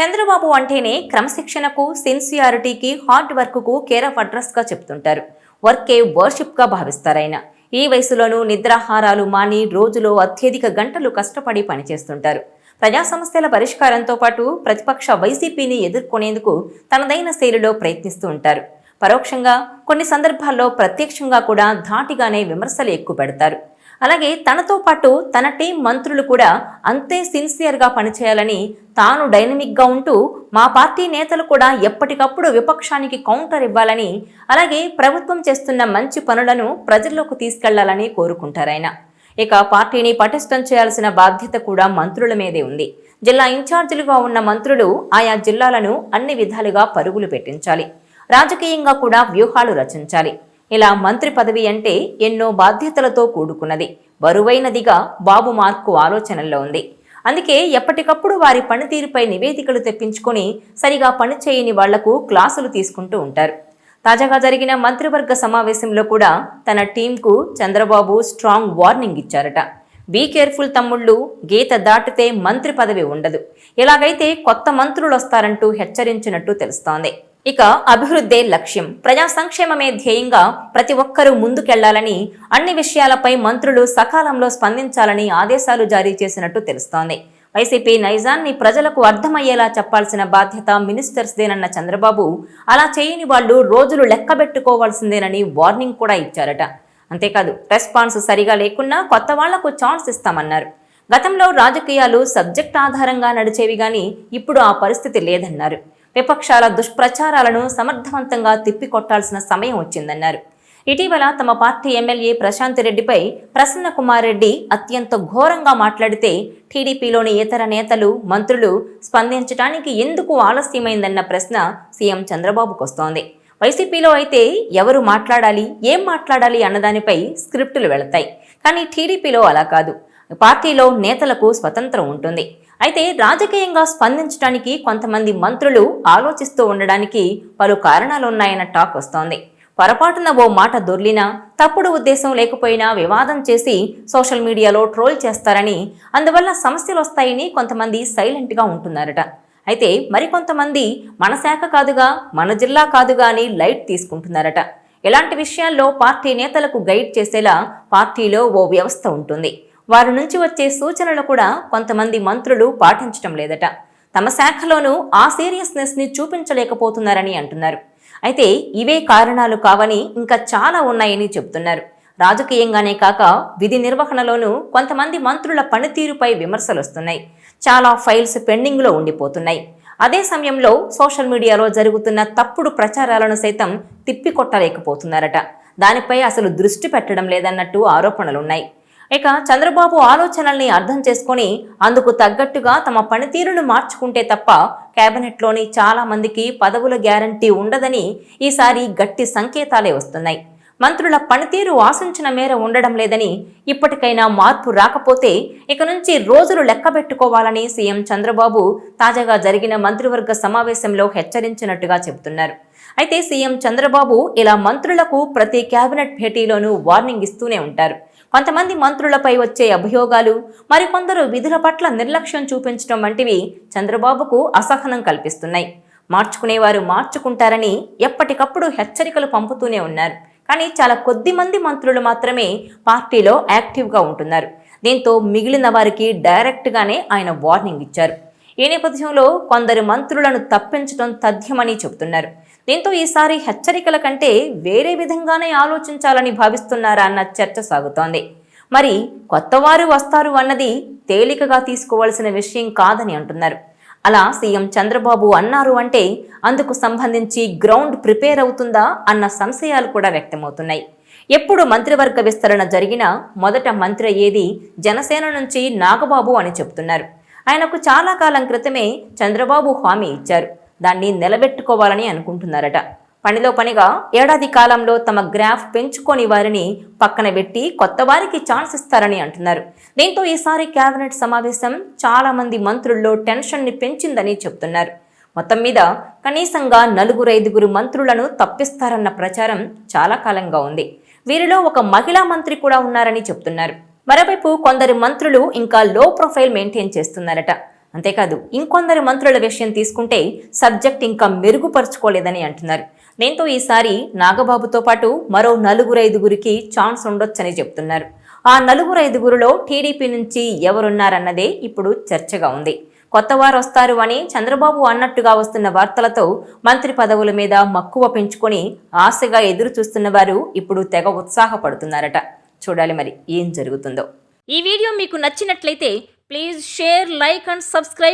చంద్రబాబు అంటేనే క్రమశిక్షణకు సిన్సియారిటీకి హార్డ్ వర్క్కు కేర్ ఆఫ్ అడ్రస్గా చెప్తుంటారు. వర్కే వర్షిప్గా భావిస్తారాయన. ఈ వయసులోనూ నిద్రాహారాలు మాని రోజులో అత్యధిక గంటలు కష్టపడి పనిచేస్తుంటారు. ప్రజా సమస్యల పరిష్కారంతో పాటు ప్రతిపక్ష వైసీపీని ఎదుర్కొనేందుకు తనదైన శైలిలో ప్రయత్నిస్తూ ఉంటారు. పరోక్షంగా కొన్ని సందర్భాల్లో ప్రత్యక్షంగా కూడా ధాటిగానే విమర్శలు ఎక్కువ పెడతారు అలాగే తనతో పాటు తన టీం మంత్రులు కూడా అంతే సిన్సియర్గా పనిచేయాలని తాను డైనమిక్గా ఉంటూ మా పార్టీ నేతలు కూడా ఎప్పటికప్పుడు విపక్షానికి కౌంటర్ ఇవ్వాలని అలాగే ప్రభుత్వం చేస్తున్న మంచి పనులను ప్రజల్లోకి తీసుకెళ్ళాలని కోరుకుంటారాయన ఇక పార్టీని పటిష్టం చేయాల్సిన బాధ్యత కూడా మంత్రుల మీదే ఉంది. జిల్లా ఇన్ఛార్జీలుగా ఉన్న మంత్రులు ఆయా జిల్లాలను అన్ని విధాలుగా పరుగులు పెట్టించాలి. రాజకీయంగా కూడా వ్యూహాలు రచించాలి. ఇలా మంత్రి పదవి అంటే ఎన్నో బాధ్యతలతో కూడుకున్నది. బరువైనదిగా బాబు మార్కు ఆలోచనల్లో ఉంది. అందుకే ఎప్పటికప్పుడు వారి పనితీరుపై నివేదికలు తెప్పించుకొని సరిగా పనిచేయని వాళ్ళకు క్లాసులు తీసుకుంటూ ఉంటారు. తాజాగా జరిగిన మంత్రివర్గ సమావేశంలో కూడా తన టీంకు చంద్రబాబు స్ట్రాంగ్ వార్నింగ్ ఇచ్చారట. బీ కేర్ఫుల్ తమ్ముళ్ళు గీత దాటితే మంత్రి పదవి ఉండదు. ఇలాగైతే కొత్త మంత్రులు వస్తారంటూ హెచ్చరించినట్టు తెలుస్తోంది. ఇక అభివృద్ధే లక్ష్యం. ప్రజా సంక్షేమమే ధ్యేయంగా ప్రతి ఒక్కరూ ముందుకెళ్ళాలని అన్ని విషయాలపై మంత్రులు సకాలంలో స్పందించాలని ఆదేశాలు జారీ చేసినట్టు తెలుస్తోంది. వైసీపీ నైజాన్ని ప్రజలకు అర్థమయ్యేలా చెప్పాల్సిన బాధ్యత మినిస్టర్స్దేనన్న చంద్రబాబు అలా చేయని వాళ్ళు రోజులు లెక్కబెట్టుకోవాల్సిందేనని వార్నింగ్ కూడా ఇచ్చారట. అంతేకాదు రెస్పాన్స్ సరిగా లేకున్నా కొత్త వాళ్ళకు ఛాన్స్ ఇస్తామన్నారు. గతంలో రాజకీయాలు సబ్జెక్ట్ ఆధారంగా నడిచేవి గాని ఇప్పుడు ఆ పరిస్థితి లేదన్నారు. విపక్షాల దుష్ప్రచారాలను సమర్థవంతంగా తిప్పికొట్టాల్సిన సమయం వచ్చిందన్నారు. ఇటీవల తమ పార్టీ ఎమ్మెల్యే ప్రశాంత్ రెడ్డిపై ప్రసన్న కుమార్ రెడ్డి అత్యంత ఘోరంగా మాట్లాడితే టీడీపీలోని ఇతర నేతలు మంత్రులు స్పందించడానికి ఎందుకు ఆలస్యమైందన్న ప్రశ్న సీఎం చంద్రబాబుకు వస్తోంది. వైసీపీలో అయితే ఎవరు మాట్లాడాలి ఏం మాట్లాడాలి అన్నదానిపై స్క్రిప్టులు వెళతాయి. కానీ టీడీపీలో అలా కాదు. పార్టీలో నేతలకు స్వతంత్రం ఉంటుంది. అయితే రాజకీయంగా స్పందించడానికి కొంతమంది మంత్రులు ఆలోచిస్తూ ఉండడానికి పలు కారణాలున్నాయన్న టాక్ వస్తోంది. పొరపాటున ఓ మాట దొర్లినా తప్పుడు ఉద్దేశం లేకపోయినా వివాదం చేసి సోషల్ మీడియాలో ట్రోల్ చేస్తారని అందువల్ల సమస్యలు వస్తాయని కొంతమంది సైలెంట్గా ఉంటున్నారట. అయితే మరికొంతమంది మన శాఖ కాదుగా మన జిల్లా కాదుగా అని లైట్ తీసుకుంటున్నారట. ఇలాంటి విషయాల్లో పార్టీ నేతలకు గైడ్ చేసేలా పార్టీలో ఓ వ్యవస్థ ఉంటుంది. వారి నుంచి వచ్చే సూచనలు కూడా కొంతమంది మంత్రులు పాటించడం లేదట. తమ శాఖలోనూ ఆ సీరియస్నెస్ని చూపించలేకపోతున్నారని అంటున్నారు. అయితే ఇవే కారణాలు కావని ఇంకా చాలా ఉన్నాయని చెబుతున్నారు. రాజకీయంగానే కాక విధి నిర్వహణలోనూ కొంతమంది మంత్రుల పనితీరుపై విమర్శలు వస్తున్నాయి చాలా ఫైల్స్ పెండింగ్లో ఉండిపోతున్నాయి. అదే సమయంలో సోషల్ మీడియాలో జరుగుతున్న తప్పుడు ప్రచారాలను సైతం తిప్పికొట్టలేకపోతున్నారట. దానిపై అసలు దృష్టి పెట్టడం లేదన్నట్టు ఆరోపణలున్నాయి. ఇక చంద్రబాబు ఆలోచనల్ని అర్థం చేసుకుని అందుకు తగ్గట్టుగా తమ పనితీరును మార్చుకుంటే తప్ప కేబినెట్లోని చాలా మందికి పదవుల గ్యారంటీ ఉండదని ఈసారి గట్టి సంకేతాలే వస్తున్నాయి. మంత్రుల పనితీరు ఆశించిన మేర ఉండడం లేదని ఇప్పటికైనా మార్పు రాకపోతే ఇక నుంచి రోజులు లెక్కబెట్టుకోవాలని సీఎం చంద్రబాబు తాజాగా జరిగిన మంత్రివర్గ సమావేశంలో హెచ్చరించినట్టుగా చెబుతున్నారు. అయితే సీఎం చంద్రబాబు ఇలా మంత్రులకు ప్రతి కేబినెట్ భేటీలోనూ వార్నింగ్ ఇస్తూనే ఉంటారు. కొంతమంది మంత్రులపై వచ్చే అభియోగాలు మరికొందరు విధుల పట్ల నిర్లక్ష్యం చూపించడం వంటివి చంద్రబాబుకు అసహనం కల్పిస్తున్నాయి. మార్చుకునేవారు మార్చుకుంటారని ఎప్పటికప్పుడు హెచ్చరికలు పంపుతూనే ఉన్నారు. కానీ చాలా కొద్ది మంది మంత్రులు మాత్రమే పార్టీలో యాక్టివ్గా ఉంటున్నారు. దీంతో మిగిలిన వారికి డైరెక్ట్గానే ఆయన వార్నింగ్ ఇచ్చారు. ఈ నేపథ్యంలో కొందరు మంత్రులను తప్పించడం తథ్యమని చెబుతున్నారు. దీంతో ఈసారి హెచ్చరికల కంటే వేరే విధంగానే ఆలోచించాలని భావిస్తున్నారా అన్న చర్చ సాగుతోంది. మరి కొత్తవారు వస్తారు అన్నది తేలికగా తీసుకోవాల్సిన విషయం కాదని అంటున్నారు. అలా సీఎం చంద్రబాబు అన్నారు అంటే అందుకు సంబంధించి గ్రౌండ్ ప్రిపేర్ అవుతుందా అన్న సంశయాలు కూడా వ్యక్తమవుతున్నాయి. ఎప్పుడు మంత్రివర్గ విస్తరణ జరిగినా మొదట మంత్రి అయ్యేది జనసేన నుంచి నాగబాబు అని చెబుతున్నారు. ఆయనకు చాలా కాలం క్రితమే చంద్రబాబు హామీ ఇచ్చారు. దాన్ని నిలబెట్టుకోవాలని అనుకుంటున్నారట. పనిలో పనిగా ఏడాది కాలంలో తమ గ్రాఫ్ పెంచుకొని వారిని పక్కన పెట్టి కొత్త వారికి ఛాన్స్ ఇస్తారని అంటున్నారు. దీంతో ఈసారి కేబినెట్ సమావేశం చాలా మంది మంత్రుల్లో టెన్షన్ని పెంచిందని చెబుతున్నారు మొత్తం మీద కనీసంగా నలుగురు ఐదుగురు మంత్రులను తప్పిస్తారన్న ప్రచారం చాలా కాలంగా ఉంది. వీరిలో ఒక మహిళా మంత్రి కూడా ఉన్నారని చెబుతున్నారు మరోవైపు కొందరు మంత్రులు ఇంకా లో ప్రొఫైల్ మెయింటైన్ చేస్తున్నారట. అంతేకాదు ఇంకొందరు మంత్రుల విషయం తీసుకుంటే సబ్జెక్ట్ ఇంకా మెరుగుపరుచుకోలేదని అంటున్నారు. దీంతో ఈసారి నాగబాబుతో పాటు మరో నలుగురు ఐదుగురికి ఛాన్స్ ఉండొచ్చని చెప్తున్నారు. ఆ నలుగురైదుగురులో టీడీపీ నుంచి ఎవరున్నారన్నదే ఇప్పుడు చర్చగా ఉంది. కొత్త వారు వస్తారు అని చంద్రబాబు అన్నట్టుగా వస్తున్న వార్తలతో మంత్రి పదవుల మీద మక్కువ పెంచుకొని ఆశగా ఎదురు చూస్తున్న వారు ఇప్పుడు తెగ ఉత్సాహపడుతున్నారట. చూడాలి మరి ఏం జరుగుతుందో. ఈ వీడియో మీకు నచ్చినట్లయితే please share like and subscribe